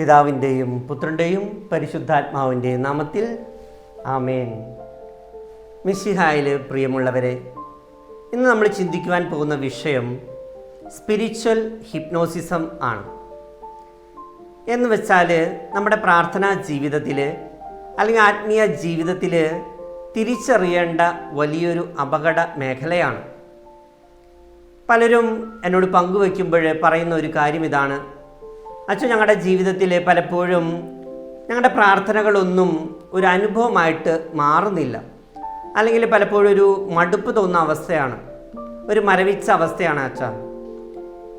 പിതാവിന്റെയും പുത്രന്റെയും പരിശുദ്ധാത്മാവിന്റെയും നാമത്തിൽ ആമേൻ. മിസ്സിഹായിൽ പ്രിയമുള്ളവരെ ഇന്ന് നമ്മൾ ചിന്തിക്കുവാൻ പോകുന്ന വിഷയം സ്പിരിച്വൽ ഹിപ്നോസിസം ആണ്. എന്ന് വെച്ചാൽ നമ്മുടെ പ്രാർത്ഥനാ ജീവിതത്തിൽ അല്ലെങ്കിൽ ആത്മീയ ജീവിതത്തിൽ തിരിച്ചറിയേണ്ട വലിയൊരു അപകട മേഖലയാണ്. പലരും എന്നോട് പങ്കുവെക്കുമ്പോൾ പറയുന്ന ഒരു കാര്യം ഇതാണ്. അച്ഛൻ ഞങ്ങളുടെ ജീവിതത്തിൽ പലപ്പോഴും ഞങ്ങളുടെ പ്രാർത്ഥനകളൊന്നും ഒരു അനുഭവമായിട്ട് മാറുന്നില്ല. അല്ലെങ്കിൽ പലപ്പോഴും ഒരു മടുപ്പ് തോന്നുന്ന അവസ്ഥയാണ്. ഒരു മരവിച്ച അവസ്ഥയാണ് അച്ഛ.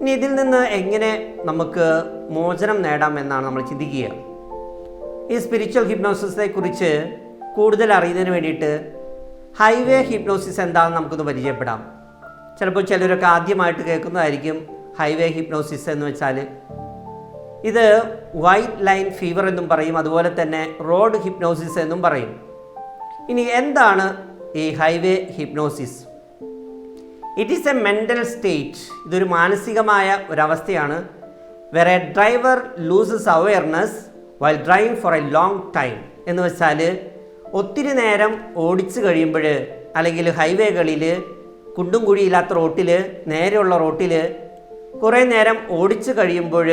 ഇനി ഇതിൽ നിന്ന് എങ്ങനെ നമുക്ക് മോചനം നേടാം എന്നാണ് നമ്മൾ ചിന്തിക്കുക. ഈ സ്പിരിച്വൽ ഹിപ്നോസിസിനെ കുറിച്ച് കൂടുതൽ അറിയുന്നതിന് വേണ്ടിയിട്ട് ഹൈവേ ഹിപ്നോസിസ് എന്താണെന്ന് നമുക്കൊന്ന് പരിചയപ്പെടാം. ചിലപ്പോൾ ചിലരൊക്കെ ആദ്യമായിട്ട് കേൾക്കുന്നതായിരിക്കും ഹൈവേ ഹിപ്നോസിസ് എന്ന് വെച്ചാൽ ഇത് വൈറ്റ് ലൈൻ ഫീവർ എന്നും പറയും അതുപോലെ തന്നെ റോഡ് ഹിപ്നോസിസ് എന്നും പറയും. ഇനി എന്താണ് ഈ highway hypnosis it is a mental state ഇതൊരു മാനസികമായ ഒരവസ്ഥയാണ്. വേറെ driver loses awareness while driving for a long time എന്ന് വെച്ചാൽ ഒത്തിരി നേരം ഓടിച്ചു കഴിയുമ്പോൾ അല്ലെങ്കിൽ ഹൈവേകളിൽ കുണ്ടും കുഴിയില്ലാത്ത റോട്ടിൽ നേരെയുള്ള റോട്ടിൽ കുറേ നേരം ഓടിച്ചു കഴിയുമ്പോൾ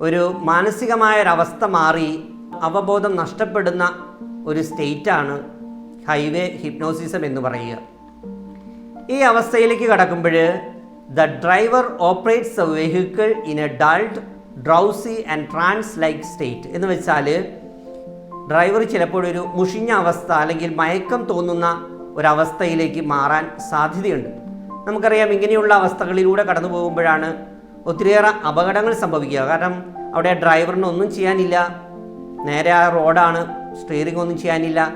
ഒരു മാനസികമായൊരവസ്ഥ മാറി അവബോധം നഷ്ടപ്പെടുന്ന ഒരു സ്റ്റേറ്റാണ് ഹൈവേ ഹിപ്നോസിസം എന്ന് പറയുക. ഈ അവസ്ഥയിലേക്ക് കടക്കുമ്പോൾ the driver operates a vehicle in a dulled drowsy and trance like state എന്ന് വെച്ചാൽ ഡ്രൈവർ ചിലപ്പോൾ ഒരു മുഷിഞ്ഞ അവസ്ഥ അല്ലെങ്കിൽ മയക്കം തോന്നുന്ന ഒരവസ്ഥയിലേക്ക് മാറാൻ സാധ്യതയുണ്ട്. നമുക്കറിയാം ഇങ്ങനെയുള്ള അവസ്ഥകളിലൂടെ കടന്നു പോകുമ്പോഴാണ് ഒത്തിരിയേറെ അപകടങ്ങൾ സംഭവിക്കുക. കാരണം അവിടെ ഡ്രൈവറിന് ഒന്നും ചെയ്യാനില്ല. നേരെ ആ റോഡാണ്. സ്റ്റിയറിംഗ് ഒന്നും ചെയ്യാനില്ല.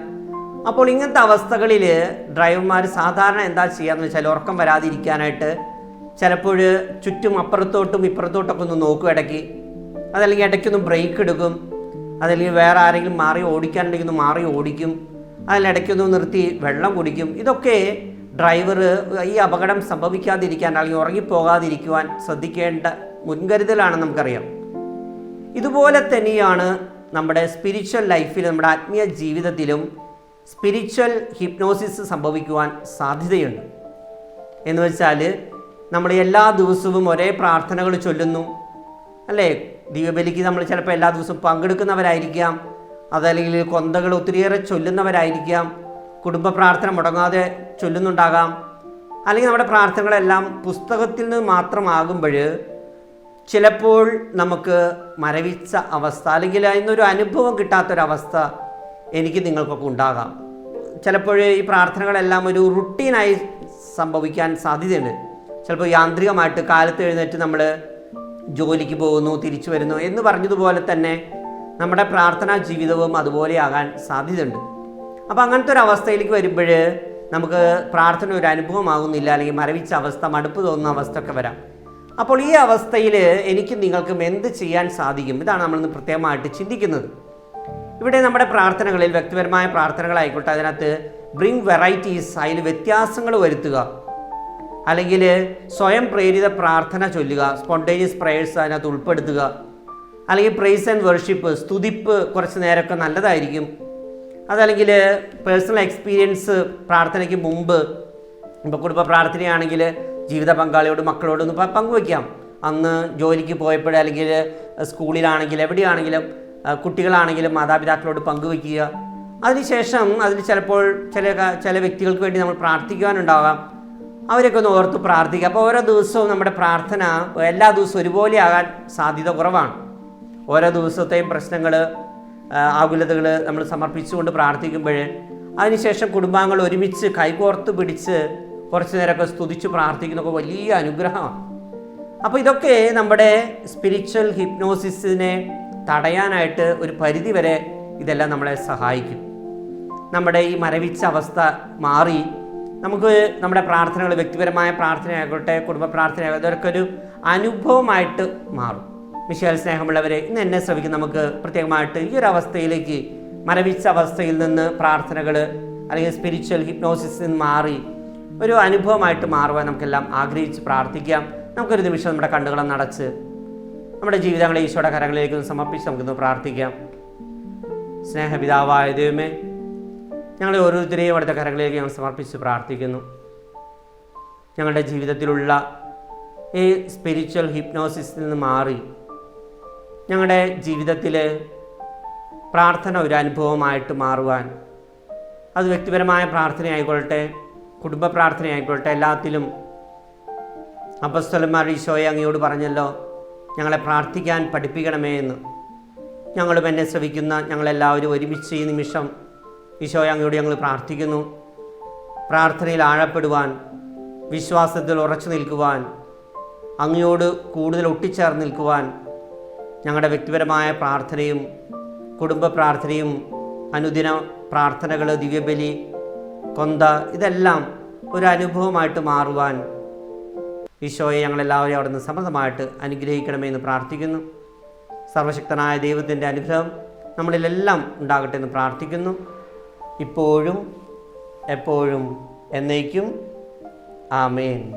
അപ്പോൾ ഇങ്ങനത്തെ അവസ്ഥകളിൽ ഡ്രൈവർമാർ സാധാരണ എന്താ ചെയ്യാന്ന് വെച്ചാൽ ഉറക്കം വരാതിരിക്കാനായിട്ട് ചിലപ്പോൾ ചുറ്റും അപ്പുറത്തോട്ടും ഇപ്പുറത്തോട്ടൊക്കെ ഒന്ന് നോക്കും ഇടയ്ക്ക്. അതല്ലെങ്കിൽ ഇടയ്ക്കൊന്ന് ബ്രേക്ക് എടുക്കും. അതല്ലെങ്കിൽ വേറെ ആരെങ്കിലും മാറി ഓടിക്കാനുണ്ടെങ്കിൽ ഒന്ന് മാറി ഓടിക്കും. അതിൽ ഇടയ്ക്കൊന്ന് നിർത്തി വെള്ളം കുടിക്കും. ഇതൊക്കെ ഡ്രൈവർ ഈ അപകടം സംഭവിക്കാതിരിക്കാൻ അല്ലെങ്കിൽ ഉറങ്ങിപ്പോകാതിരിക്കുവാൻ ശ്രദ്ധിക്കേണ്ട മുൻകരുതലാണ് നമുക്കറിയാം. ഇതുപോലെ തന്നെയാണ് നമ്മുടെ സ്പിരിച്വൽ ലൈഫിൽ നമ്മുടെ ആത്മീയ ജീവിതത്തിലും സ്പിരിച്വൽ ഹിപ്നോസിസ് സംഭവിക്കുവാൻ സാധ്യതയുണ്ട്. എന്ന് വെച്ചാൽ നമ്മൾ എല്ലാ ദിവസവും ഒരേ പ്രാർത്ഥനകൾ ചൊല്ലുന്നു. അല്ലേ? ദീപബലിക്ക് നമ്മൾ ചിലപ്പോൾ എല്ലാ ദിവസവും പങ്കെടുക്കുന്നവരായിരിക്കാം. അതല്ലെങ്കിൽ കൊന്തകൾ ഒത്തിരിയേറെ ചൊല്ലുന്നവരായിരിക്കാം. കുടുംബ പ്രാർത്ഥന മുടങ്ങാതെ ചൊല്ലുന്നുണ്ടാകാം. അല്ലെങ്കിൽ നമ്മുടെ പ്രാർത്ഥനകളെല്ലാം പുസ്തകത്തിൽ നിന്ന് മാത്രമാകുമ്പോൾ ചിലപ്പോൾ നമുക്ക് മരവിച്ച അവസ്ഥ അല്ലെങ്കിൽ അതിനൊരു അനുഭവം കിട്ടാത്തൊരവസ്ഥ എനിക്ക് നിങ്ങൾക്കൊക്കെ ഉണ്ടാകാം. ചിലപ്പോൾ ഈ പ്രാർത്ഥനകളെല്ലാം ഒരു റുട്ടീനായി സംഭവിക്കാൻ സാധ്യതയുണ്ട്. ചിലപ്പോൾ യാന്ത്രികമായിട്ട് കാലത്ത് എഴുന്നേറ്റ് നമ്മൾ ജോലിക്ക് പോകുന്നു തിരിച്ചു വരുന്നു എന്ന് പറഞ്ഞതുപോലെ തന്നെ നമ്മുടെ പ്രാർത്ഥനാ ജീവിതവും അതുപോലെയാകാൻ സാധ്യതയുണ്ട്. അപ്പോൾ അങ്ങനത്തെ ഒരു അവസ്ഥയിലേക്ക് വരുമ്പോൾ നമുക്ക് പ്രാർത്ഥന ഒരു അനുഭവമാകുന്നില്ല അല്ലെങ്കിൽ മരവിച്ച അവസ്ഥ മടുപ്പ് തോന്നുന്ന അവസ്ഥ ഒക്കെ വരാം. അപ്പോൾ ഈ അവസ്ഥയിൽ എനിക്കും നിങ്ങൾക്കും എന്ത് ചെയ്യാൻ സാധിക്കും? ഇതാണ് നമ്മളിന്ന് പ്രത്യേകമായിട്ട് ചിന്തിക്കുന്നത്. ഇവിടെ നമ്മുടെ പ്രാർത്ഥനകളിൽ വ്യക്തിപരമായ പ്രാർത്ഥനകളായിക്കോട്ടെ അതിനകത്ത് ബ്രിങ് വെറൈറ്റീസ് അതിൽ വ്യത്യാസങ്ങൾ വരുത്തുക. അല്ലെങ്കിൽ സ്വയം പ്രേരിത പ്രാർത്ഥന ചൊല്ലുക സ്പോണ്ടേനിയസ് പ്രേയേഴ്സ് അതിനകത്ത് ഉൾപ്പെടുത്തുക. അല്ലെങ്കിൽ പ്രേസ് ആൻഡ് വർഷിപ്പ് സ്തുതിപ്പ് കുറച്ച് നേരമൊക്കെ നല്ലതായിരിക്കും. അതല്ലെങ്കിൽ പേഴ്സണൽ എക്സ്പീരിയൻസ് പ്രാർത്ഥനയ്ക്ക് മുമ്പ് ഇപ്പോൾ കുടുംബ പ്രാർത്ഥനയാണെങ്കിൽ ജീവിത പങ്കാളിയോട് മക്കളോടൊന്ന് ഒന്ന് പങ്കുവയ്ക്കാം അന്ന് ജോലിക്ക് പോയപ്പോഴേ അല്ലെങ്കിൽ സ്കൂളിലാണെങ്കിൽ എവിടെയാണെങ്കിലും കുട്ടികളാണെങ്കിലും മാതാപിതാക്കളോട് പങ്കുവയ്ക്കുക അതിനുശേഷം അതിൽ ചിലപ്പോൾ ചില ചില വ്യക്തികൾക്ക് വേണ്ടി നമ്മൾ പ്രാർത്ഥിക്കുവാനുണ്ടാകാം അവരൊക്കെ ഒന്ന് ഓർത്ത് പ്രാർത്ഥിക്കുക. അപ്പോൾ ഓരോ ദിവസവും നമ്മുടെ പ്രാർത്ഥന എല്ലാ ദിവസവും ഒരുപോലെ ആകാൻ സാധ്യത കുറവാണ്. ഓരോ ദിവസത്തെയും പ്രശ്നങ്ങൾ ആകുലതകൾ നമ്മൾ സമർപ്പിച്ചുകൊണ്ട് പ്രാർത്ഥിക്കുമ്പോൾ അതിനുശേഷം കുടുംബാംഗങ്ങൾ ഒരുമിച്ച് കൈകോർത്ത് പിടിച്ച് കുറച്ച് നേരമൊക്കെ സ്തുതിച്ച് പ്രാർത്ഥിക്കുന്നൊക്കെ വലിയ അനുഗ്രഹമാണ്. അപ്പോൾ ഇതൊക്കെ നമ്മുടെ സ്പിരിച്വൽ ഹിപ്നോസിസിനെ തടയാനായിട്ട് ഒരു പരിധി വരെ ഇതെല്ലാം നമ്മളെ സഹായിക്കും. നമ്മുടെ ഈ മരവിച്ച അവസ്ഥ മാറി നമുക്ക് നമ്മുടെ പ്രാർത്ഥനകൾ വ്യക്തിപരമായ പ്രാർത്ഥനയാകട്ടെ കുടുംബ പ്രാർത്ഥനയാകട്ടെ ഇതൊക്കെ ഒരു അനുഭവമായിട്ട് മാറും. മിഷേൽ സ്നേഹമുള്ളവരെ ഇന്ന് എന്നെ ശ്രമിക്കും നമുക്ക് പ്രത്യേകമായിട്ട് ഈ ഒരു അവസ്ഥയിലേക്ക് മരവിച്ച അവസ്ഥയിൽ നിന്ന് പ്രാർത്ഥനകൾ അല്ലെങ്കിൽ സ്പിരിച്വൽ ഹിപ്നോസിസ് നിന്ന് മാറി ഒരു അനുഭവമായിട്ട് മാറുവാൻ നമുക്കെല്ലാം ആഗ്രഹിച്ച് പ്രാർത്ഥിക്കാം. നമുക്കൊരു നിമിഷം നമ്മുടെ കണ്ണുകളും നടച്ച് നമ്മുടെ ജീവിതങ്ങളെ ഈശോയുടെ കരങ്ങളിലേക്ക് സമർപ്പിച്ച് നമുക്കൊന്ന് പ്രാർത്ഥിക്കാം. സ്നേഹപിതാവായ ദൈവമേ ഞങ്ങളെ ഓരോരുത്തരെയും അവിടുത്തെ കരങ്ങളിലേക്ക് ഞങ്ങൾ സമർപ്പിച്ച് പ്രാർത്ഥിക്കുന്നു. ഞങ്ങളുടെ ജീവിതത്തിലുള്ള ഈ സ്പിരിച്വൽ ഹിപ്നോസിസിൽ നിന്ന് മാറി ഞങ്ങളുടെ ജീവിതത്തിൽ പ്രാർത്ഥന ഒരു അനുഭവമായിട്ട് മാറുവാൻ അത് വ്യക്തിപരമായ പ്രാർത്ഥനയായിക്കൊള്ളട്ടെ കുടുംബ പ്രാർത്ഥനയായിക്കൊള്ളട്ടെ എല്ലാത്തിലും അപ്പസ്തലന്മാർ ഈശോയെ അങ്ങയോട് പറഞ്ഞല്ലോ ഞങ്ങളെ പ്രാർത്ഥിക്കാൻ പഠിപ്പിക്കണമേ എന്ന്. ഞങ്ങളും എന്നെ ശ്രവിക്കുന്ന ഞങ്ങളെല്ലാവരും ഒരുമിച്ച് ഈ നിമിഷം ഈശോയെ അങ്ങയോട് ഞങ്ങൾ പ്രാർത്ഥിക്കുന്നു. പ്രാർത്ഥനയിൽ ആഴപ്പെടുവാൻ വിശ്വാസത്തിൽ ഉറച്ചു നിൽക്കുവാൻ അങ്ങയോട് കൂടുതൽ ഒട്ടിച്ചേർന്ന് നിൽക്കുവാൻ ഞങ്ങളുടെ വ്യക്തിപരമായ പ്രാർത്ഥനയും കുടുംബ പ്രാർത്ഥനയും അനുദിന പ്രാർത്ഥനകൾ ദിവ്യബലി കൊന്ത ഇതെല്ലാം ഒരു അനുഭവമായിട്ട് മാറുവാൻ ഈശോയെ ഞങ്ങളെല്ലാവരെയും അവിടെ നിന്ന് സമൃദ്ധമായിട്ട് അനുഗ്രഹിക്കണമെന്ന് പ്രാർത്ഥിക്കുന്നു. സർവശക്തനായ ദൈവത്തിന്റെ അനുഗ്രഹം നമ്മളിലെല്ലാം ഉണ്ടാകട്ടെ എന്ന് പ്രാർത്ഥിക്കുന്നു. ഇപ്പോഴും എപ്പോഴും എന്നേക്കും. ആമേൻ.